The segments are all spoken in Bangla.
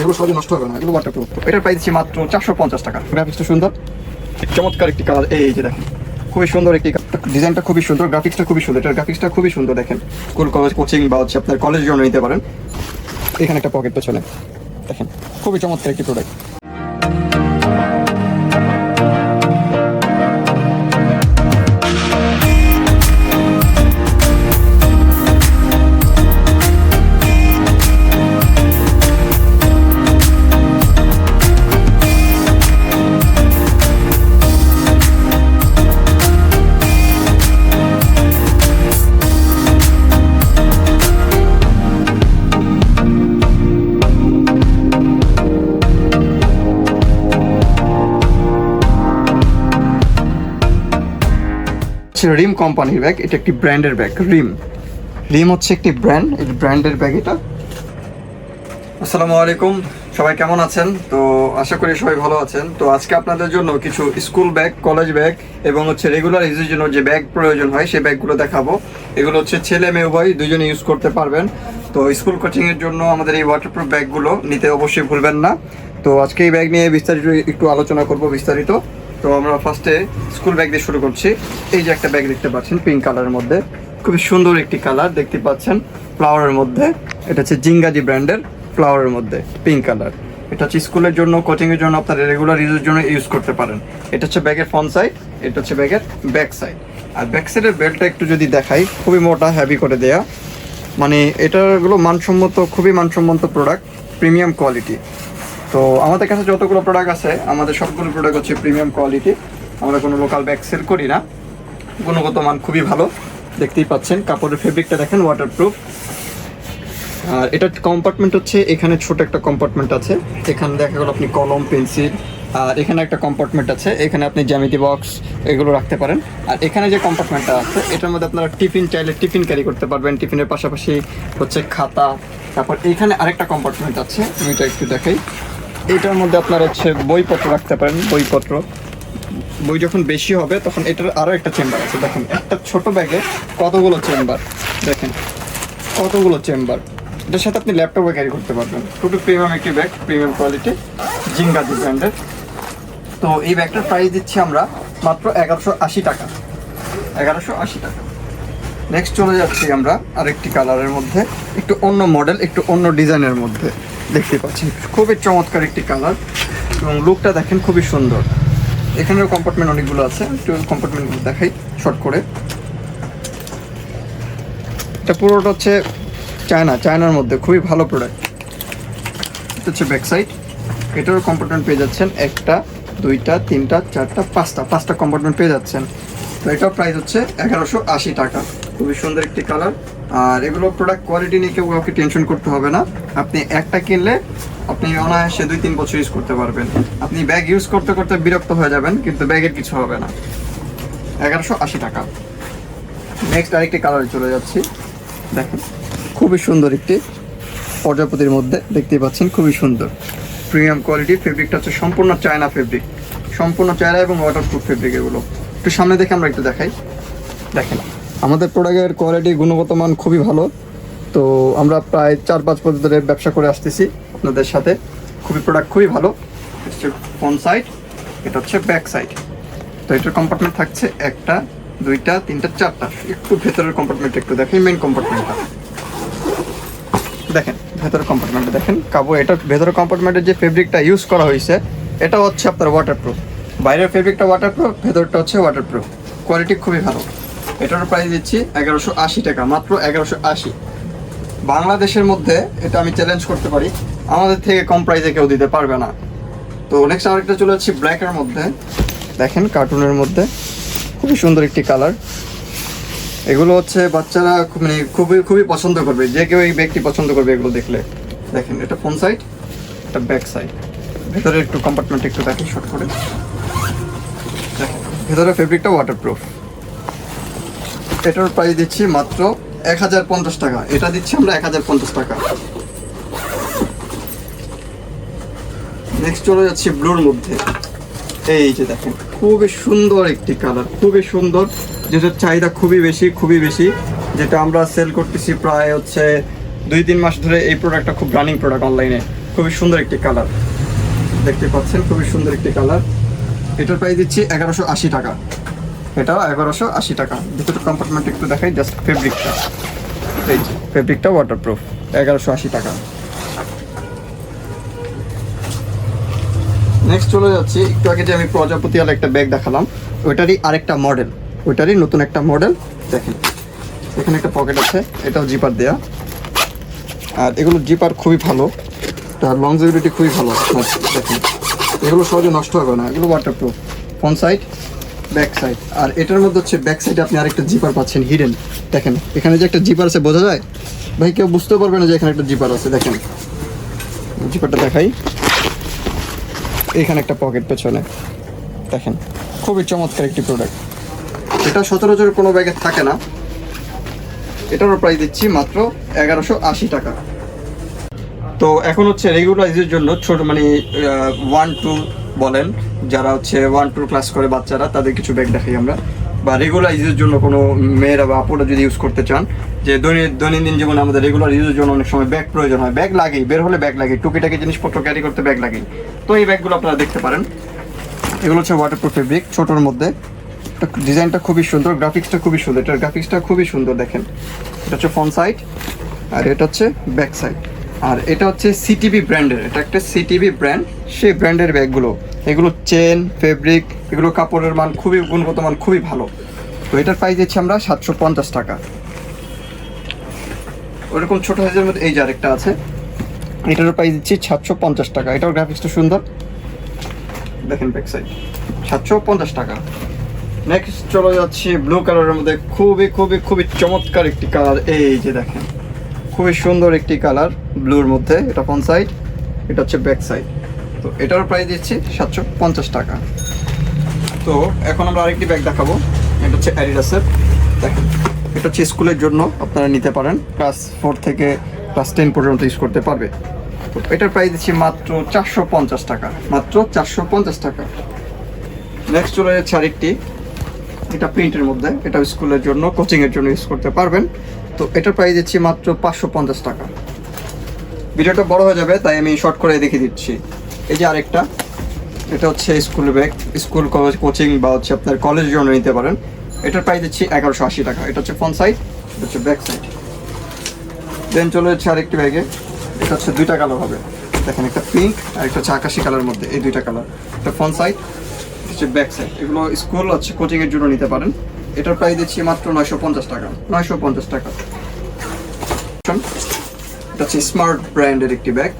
এগুলো সহজে নষ্ট হবে না, এগুলো ওয়াটারপ্রুফ এটার প্রাইস মাত্র চারশো পঞ্চাশ টাকা। গ্রাফিক্সটা সুন্দর। চমৎকার একটি কালার এই যে দেখেন, খুবই সুন্দর একটি ডিজাইনটা খুবই সুন্দর গ্রাফিক্সটা খুবই সুন্দর। এটার গ্রাফিক্সটা খুবই সুন্দর দেখেন। স্কুল কলেজ কোচিং বা হচ্ছে আপনার কলেজের জন্য নিতে পারেন। এখানে একটা পকেট চলে দেখেন, খুবই চমৎকার একটি প্রোডাক্ট হচ্ছে রিম কোম্পানির ব্যাগ, এটা একটি ব্র্যান্ডের ব্যাগ, রিম। রিম হচ্ছে একটি ব্র্যান্ড, এই ব্র্যান্ডের ব্যাগ এটা। আসসালামু আলাইকুম, সবাই কেমন আছেন? তো আশা করি সবাই ভালো আছেন। তো আজকে আপনাদের জন্য কিছু স্কুল ব্যাগ, কলেজ ব্যাগ এবং হচ্ছে রেগুলার ইউজের জন্য যে ব্যাগ প্রয়োজন হয়, সেই ব্যাগগুলো দেখাবো। এগুলো হচ্ছে ছেলে মেয়ে উভয় দুজনে ইউজ করতে পারবেন। তো স্কুল কোচিংয়ের জন্য আমাদের এই ওয়াটারপ্রুফ ব্যাগগুলো নিতে অবশ্যই ভুলবেন না। তো আজকে এই ব্যাগ নিয়ে বিস্তারিত একটু আলোচনা করব বিস্তারিত। তো আমরা ফার্স্টে স্কুল ব্যাগ দিয়ে শুরু করছি। এই যে একটা ব্যাগ দেখতে পাচ্ছেন পিঙ্ক কালারের মধ্যে। খুবই সুন্দর একটি কালার দেখতে পাচ্ছেন ফ্লাওয়ারের মধ্যে। এটা হচ্ছে জিঙ্গাজি ব্র্যান্ডের ফ্লাওয়ারের মধ্যে পিঙ্ক কালার এটা হচ্ছে স্কুলের জন্য কোচিং এর জন্য আপনার রেগুলার ইউজের জন্য ইউজ করতে পারেন। এটা হচ্ছে ব্যাগের ফ্রন্ট সাইড এটা হচ্ছে ব্যাগের ব্যাক সাইড আর ব্যাক সাইডের বেল্টটা একটু যদি দেখাই, খুবই মোটা হ্যাভি করে দেয়া। মানে এটাগুলো মানসম্মত, খুবই মানসম্মত প্রোডাক্ট প্রিমিয়াম কোয়ালিটি তো আমাদের কাছে যতগুলো প্রোডাক্ট আছে, আমাদের সবগুলো প্রোডাক্ট হচ্ছে প্রিমিয়াম কোয়ালিটি আমরা কোনো লোকাল ব্যাগ সেল করি না। গুণগত মান খুবই ভালো। দেখতেই পাচ্ছেন, কাপড়ের ফেব্রিকটা দেখেন ওয়াটারপ্রুফ আর এটার কম্পার্টমেন্ট হচ্ছে, এখানে ছোট একটা কম্পার্টমেন্ট আছে। এখানে দেখা গেল আপনি কলম, পেন্সিল, আর এখানে একটা কম্পার্টমেন্ট আছে। এখানে আপনি জ্যামিতি বক্স এগুলো রাখতে পারেন। আর এখানে যে কম্পার্টমেন্টটা আছে, এটার মধ্যে আপনারা টিফিন চাইলে টিফিন ক্যারি করতে পারবেন। টিফিনের পাশাপাশি হচ্ছে খাতা। তারপর এখানে আরেকটা কম্পার্টমেন্ট আছে, আমি এটা একটু দেখাই। এটার মধ্যে আপনারা হচ্ছে বইপত্র রাখতে পারেন, বইপত্র। বই যখন বেশি হবে, তখন এটার আরও একটা চেম্বার আছে। দেখেন, একটা ছোট ব্যাগে কতগুলো চেম্বার দেখেন, কতগুলো চেম্বার এটার সাথে আপনি ল্যাপটপে ক্যারি করতে পারবেন। খুবই প্রিমিয়াম একটি ব্যাগ প্রিমিয়াম কোয়ালিটি জিঙ্গা জিঙ্গাজি ব্র্যান্ডের তো এই ব্যাগটার প্রাইস দিচ্ছি আমরা মাত্র এগারোশো আশি টাকা। এগারোশো আশি টাকা। নেক্সট চলে যাচ্ছি আমরা আরেকটি কালারের মধ্যে। একটু অন্য মডেল একটু অন্য ডিজাইনের মধ্যে। দেখতে পাচ্ছেন, খুবই চমৎকার একটি কালার এবং লুকটা দেখেন খুবই সুন্দর। এখানেও কম্পার্টমেন্ট অনেকগুলো আছে, একটু কম্পার্টমেন্টগুলো দেখাই শর্ট করে। এটা পুরোটা হচ্ছে চায়না, চায়নার মধ্যে খুবই ভালো প্রোডাক্ট এটা হচ্ছে ব্যাক সাইড এটারও কম্পার্টমেন্ট পেয়ে যাচ্ছেন একটা, দুইটা, তিনটা, চারটা, পাঁচটা পাঁচটা কম্পার্টমেন্ট পেয়ে যাচ্ছেন। তো এটার প্রাইস হচ্ছে এগারোশো আশি টাকা। খুবই সুন্দর একটি কালার আর এগুলো প্রোডাক্ট কোয়ালিটি নিয়ে কেউ কাউকে টেনশন করতে হবে না। আপনি একটা কিনলে আপনি অনায়াসে দুই তিন বছর ইউজ করতে পারবেন। আপনি ব্যাগ ইউজ করতে করতে বিরক্ত হয়ে যাবেন, কিন্তু ব্যাগের কিছু হবে না। এগারোশো আশি টাকা। নেক্সট আরেকটি কালারে চলে যাচ্ছি। দেখেন, খুবই সুন্দর একটি প্রজাপতির মধ্যে দেখতেই পাচ্ছেন, খুবই সুন্দর। প্রিমিয়াম কোয়ালিটি ফেব্রিকটা হচ্ছে সম্পূর্ণ চায়না ফেব্রিক সম্পূর্ণ চায়না এবং ওয়াটারপ্রুফ ফেব্রিক এগুলো। একটু সামনে দেখে আমরা একটু দেখাই। দেখেন, আমাদের প্রোডাক্টের কোয়ালিটি গুণগত মান খুবই ভালো। তো আমরা প্রায় চার পাঁচ বছর ধরে ব্যবসা করে আসতেছি আপনাদের সাথে। খুবই প্রোডাক্ট খুবই ভালো। হচ্ছে ফ্রন্ট সাইড এটা হচ্ছে ব্যাক সাইড তো এটার কম্পার্টমেন্ট থাকছে একটা, দুইটা, তিনটা, চারটা। একটু ভেতরের কম্পার্টমেন্ট একটু দেখেন মেন কম্পার্টমেন্টটা দেখেন, ভেতরের কম্পার্টমেন্টে দেখেন। কাবু, এটার ভেতরের কম্পার্টমেন্টের যে ফেব্রিকটা ইউজ করা হয়েছে, এটা হচ্ছে আপনার ওয়াটারপ্রুফ বাইরের ফেব্রিকটা ওয়াটারপ্রুফ ভেতরটা হচ্ছে ওয়াটারপ্রুফ কোয়ালিটি খুবই ভালো। এটার প্রাইস দিচ্ছি এগারোশো আশি টাকা, মাত্র এগারোশো আশি। বাংলাদেশের মধ্যে এটা আমি চ্যালেঞ্জ করতে পারি। আমাদের থেকে কম প্রাইসে কেউ দিতে পারবে না। তো নেক্সট আরেকটা চলে যাচ্ছি ব্ল্যাকের মধ্যে। দেখেন কার্টুনের মধ্যে। খুবই সুন্দর একটি কালার এগুলো হচ্ছে বাচ্চারা মানে খুবই খুবই পছন্দ করবে। যে কেউ এই ব্যাগটি পছন্দ করবে এগুলো দেখলে। দেখেন এটা ফোন সাইড এটা ব্যাক সাইড ভেতরে একটু কম্পার্টমেন্ট একটু দেখি শর্ট করে। ভেতরে ফেব্রিকটা ওয়াটারপ্রুফ এটার প্রাইস দিচ্ছি মাত্র এক হাজার পঞ্চাশ টাকা। এটা দিচ্ছি আমরা এক হাজার পঞ্চাশ টাকা। নেক্সট চলে যাচ্ছি ব্লুর মধ্যে। এই যে দেখেন, খুবই সুন্দর একটি কালার খুবই সুন্দর। যেটার চাহিদা খুবই বেশি খুবই বেশি। যেটা আমরা সেল করতেছি প্রায় হচ্ছে দুই তিন মাস ধরে এই প্রোডাক্টটা খুব রানিং প্রোডাক্ট অনলাইনে খুবই সুন্দর একটি কালার দেখতে পাচ্ছেন, খুবই সুন্দর একটি কালার এটার প্রাইস দিচ্ছি এগারোশো আশি টাকা। এটাও এগারোশো আশি টাকা। দুটো কম্পার্টমেন্ট একটু দেখাই জাস্ট ফেব্রিকটা এই যে ফেব্রিকটা ওয়াটারপ্রুফ এগারোশো আশি টাকা। নেক্সট চলে যাচ্ছি, একটু আগে যে আমি প্রজাপতি আলা একটা ব্যাগ দেখালাম, ওইটারই আরেকটা মডেল ওইটারই নতুন একটা মডেল দেখেন। এখানে একটা পকেট আছে, এটাও জিপার দেয়া। আর এগুলো জিপার খুবই ভালো। তার লংজিভিটি খুবই ভালো, দেখেন। এগুলো সহজে নষ্ট হবে না। এগুলো water waterproof front side back side আর এটার মধ্যে হচ্ছে ব্যাক সাইডে আপনি আরেকটা জিপার পাচ্ছেন হিডেন দেখেন, এখানে যে একটা জিপার আছে, বোঝা যায়? ভাই, কেউ বুঝতে পারবে না যে এখানে একটা জিপার আছে। দেখেন জিপারটা দেখাই। এখানে একটা পকেট পেছনে। দেখেন, খুবই চমৎকার একটি প্রোডাক্ট এটা সচরাচর কোনো ব্যাগে থাকে না। এটারও প্রাইস দিচ্ছি মাত্র এগারোশো আশি টাকা। তো এখন হচ্ছে রেগুলারাইজের জন্য ছোট মানে ওয়ান টু বলেন, যারা হচ্ছে ওয়ান টু ক্লাস করে বাচ্চারা, তাদের কিছু ব্যাগ দেখাই আমরা। বা রেগুলারাইজের জন্য কোনো মেয়েরা বা আপুরা যদি ইউজ করতে চান, যে দৈনিক দৈনন্দিন জীবনে আমাদের রেগুলার ইউজের জন্য অনেক সময় ব্যাগ প্রয়োজন হয়। ব্যাগ লাগেই, বের হলে ব্যাগ লাগে টুকিটাকি জিনিসপত্র ক্যারি করতে ব্যাগ লাগেই। তো এই ব্যাগগুলো আপনারা দেখতে পারেন। এগুলো হচ্ছে ওয়াটারপ্রুফ ফেব্রিক ছোটোর মধ্যে। ডিজাইনটা খুবই সুন্দর গ্রাফিক্সটা খুবই সুন্দর। এটার গ্রাফিক্সটা খুবই সুন্দর দেখেন। এটা হচ্ছে ফ্রন্ট সাইড আর এটা হচ্ছে ব্যাক সাইড আর এটা হচ্ছে সিটিভি ব্র্যান্ডের, এটা একটা সিটিভি ব্র্যান্ড। সেই ব্র্যান্ডের ব্যাগগুলো, এগুলো চেন, ফেব্রিক, এগুলো কাপড়ের মান খুবই, গুণগত মান খুবই ভালো। তো এটার প্রাইস দিচ্ছি আমরা সাতশো পঞ্চাশ টাকা। ওরকম ছোটো সাইজের মধ্যে, এই যে আরেকটা আছে। এটারও প্রাইস দিচ্ছি সাতশো পঞ্চাশ টাকা। এটাও গ্রাফিক্সটা সুন্দর। দেখেন ব্যাক সাইড সাতশো পঞ্চাশ টাকা। নেক্সট চলে যাচ্ছে ব্লু কালারের মধ্যে। খুবই খুবই খুবই চমৎকার একটি কালার এই যে দেখেন। খুবই সুন্দর একটি কালার ব্লুর মধ্যে, এটা ফ্রন্ট সাইড এটা হচ্ছে ব্যাক সাইড তো এটার প্রাইস দিচ্ছি সাতশো পঞ্চাশ টাকা। তো এখন আমরা আরেকটি ব্যাগ দেখাবো, এটা হচ্ছে অ্যাডিডাসের দেখেন, এটা হচ্ছে স্কুলের জন্য আপনারা নিতে পারেন। ক্লাস ফোর থেকে ক্লাস টেন পর্যন্ত ইউজ করতে পারবে। তো এটার প্রাইস দিচ্ছি মাত্র চারশো পঞ্চাশ টাকা, মাত্র চারশো পঞ্চাশ টাকা। নেক্সট চলে যাচ্ছে আরেকটি, এটা প্রিন্টের মধ্যে এটা স্কুলের জন্য কোচিংয়ের জন্য ইউজ করতে পারবেন। তো এটার প্রাইস দিচ্ছি মাত্র পাঁচশো পঞ্চাশ টাকা। ভিডিওটা বড় হয়ে যাবে, তাই আমি শর্ট করে দেখিয়ে দিচ্ছি। এই যে আরেকটা, এটা হচ্ছে school bag school college coaching বা হচ্ছে আপনার কলেজের জন্য নিতে পারেন। এটার প্রাইস দিচ্ছি এগারোশো আশি টাকা। এটা হচ্ছে ফ্রন্ট সাইড এটা হচ্ছে ব্যাক সাইড দেন চলে যাচ্ছে আরেকটি ব্যাগে এটা হচ্ছে দুইটা কালার হবে। দেখেন একটা পিঙ্ক আর একটা হচ্ছে আকাশি কালার মধ্যে, এই দুইটা কালার এটা ফ্রন্ট সাইড হচ্ছে ব্যাক সাইড এগুলো স্কুল হচ্ছে কোচিংয়ের জন্য নিতে পারেন। এটার প্রাইস দিচ্ছি মাত্র নয়শো পঞ্চাশ টাকা। নয়শো পঞ্চাশ টাকা। এটা হচ্ছে স্মার্ট ব্র্যান্ডের একটি ব্যাগ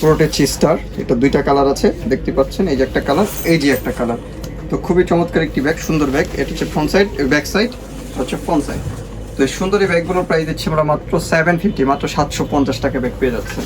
পুরোটা হচ্ছে স্টার এটা দুইটা কালার আছে, দেখতে পাচ্ছেন, এই যে একটা কালার এই যে একটা কালার তো খুবই চমৎকার একটি ব্যাগ সুন্দর ব্যাগ এটা হচ্ছে ফ্রন্ট সাইড ব্যাক সাইড হচ্ছে ফ্রন্ট সাইড তো এই সুন্দর এই ব্যাগগুলোর প্রাইস দিচ্ছি আমরা মাত্র সেভেন ফিফটি মাত্র সাতশো পঞ্চাশ টাকা ব্যাগ পেয়ে যাচ্ছেন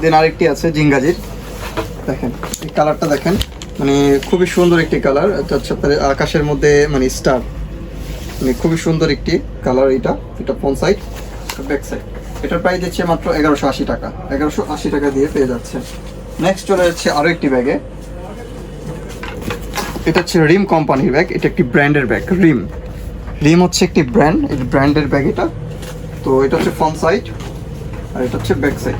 দেন আরেকটি আছে জিঙ্গাজির। দেখেন, এই কালারটা দেখেন। মানে খুবই সুন্দর একটি কালার। হচ্ছে আকাশের মধ্যে মানে স্টার। মানে খুবই সুন্দর একটি কালার এটা। এটা ফ্রন্ট সাইড, ব্যাক সাইড। এটার প্রাইস দিচ্ছে মাত্র এগারোশো আশি টাকা। এগারোশো আশি টাকা দিয়ে পেয়ে যাচ্ছে নেক্সট চলে যাচ্ছে আরও একটি ব্যাগে এটা হচ্ছে রিম কোম্পানির ব্যাগ এটা একটি ব্র্যান্ডের ব্যাগ রিম। রিম হচ্ছে একটি ব্র্যান্ড এই ব্র্যান্ডের ব্যাগ এটা। তো এটা হচ্ছে ফ্রন্ট সাইড আর এটা হচ্ছে ব্যাক সাইড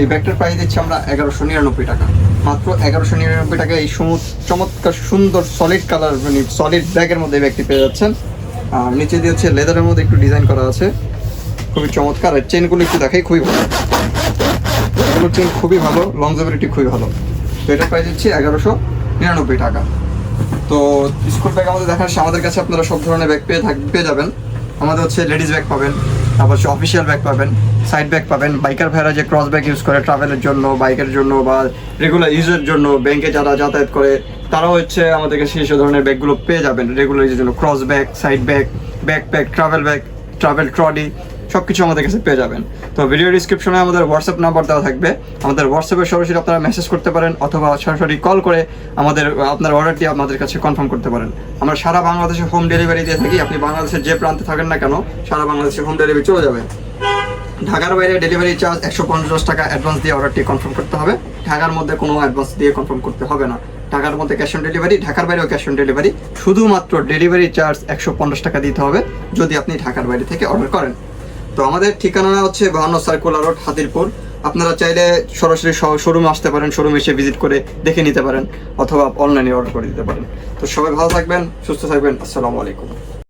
এই ব্যাগটার প্রাইস দিচ্ছি আমরা এগারোশো নিরানব্বই টাকা। মাত্র এগারোশো নিরানব্বই টাকা এই চমৎকার সুন্দর সলিড কালার মানে সলিড ব্যাগের মধ্যে এই ব্যাগটি পেয়ে যাচ্ছেন। আর নিচে দিয়ে হচ্ছে লেদারের মধ্যে একটু ডিজাইন করা আছে। খুবই চমৎকার। আর চেনগুলো একটু দেখাই, খুবই ভালো। এগুলো চেন খুবই ভালো লংজেবিলিটি খুবই ভালো। তো এটা প্রাইস দিচ্ছি এগারোশো নিরানব্বই টাকা। তো স্কুল ব্যাগ আমাদের দেখার, আমাদের কাছে আপনারা সব ধরনের ব্যাগ পেয়ে থাক পেয়ে যাবেন। আমাদের হচ্ছে লেডিস ব্যাগ পাবেন, তারপর হচ্ছে অফিসিয়াল ব্যাগ পাবেন সাইড ব্যাগ পাবেন। বাইকার ভাইরা যে ক্রস ব্যাগ ইউজ করে ট্রাভেলের জন্য বাইকের জন্য বা রেগুলার ইউজের জন্য ব্যাংকে যারা যাতায়াত করে, তারাও হচ্ছে আমাদের কাছে সেই ধরনের ব্যাগগুলো পেয়ে যাবেন রেগুলার ইউজের জন্য। Cross bag side bag backpack travel bag travel trolley সব কিছু আমাদের কাছে পেয়ে যাবেন। তো ভিডিও ডিসক্রিপশনে আমাদের হোয়াটসঅ্যাপ নাম্বার দেওয়া থাকবে। আমাদের হোয়াটসঅ্যাপে সরাসরি আপনারা মেসেজ করতে পারেন অথবা সরাসরি কল করে আমাদের, আপনার অর্ডারটি আমাদের কাছে কনফার্ম করতে পারেন। আমরা সারা বাংলাদেশে হোম ডেলিভারি দিয়ে থাকি। আপনি বাংলাদেশের যে প্রান্তে থাকেন না কেন, সারা বাংলাদেশে হোম ডেলিভারি চলে যাবে। ঢাকার বাইরে ডেলিভারি চার্জ একশো পঞ্চাশ টাকা অ্যাডভান্স দিয়ে অর্ডারটি কনফার্ম করতে হবে। ঢাকার মধ্যে কোনো অ্যাডভান্স দিয়ে কনফার্ম করতে হবে না। ঢাকার মধ্যে ক্যাশ অন ডেলিভারি ঢাকার বাইরেও ক্যাশ অন ডেলিভারি শুধুমাত্র ডেলিভারি চার্জ একশো পঞ্চাশ টাকা দিতে হবে, যদি আপনি ঢাকার বাইরে থেকে অর্ডার করেন। তো আমাদের ঠিকানা হচ্ছে বাহান্ন সার্কুলার রোড, হাতিরপুর। আপনারা চাইলে সরাসরি শোরুম আসতে পারেন শোরুম এসে ভিজিট করে দেখে নিতে পারেন, অথবা অনলাইনে অর্ডার করে দিতে পারেন। তো সবাই ভালো থাকবেন, সুস্থ থাকবেন, আসসালামু আলাইকুম।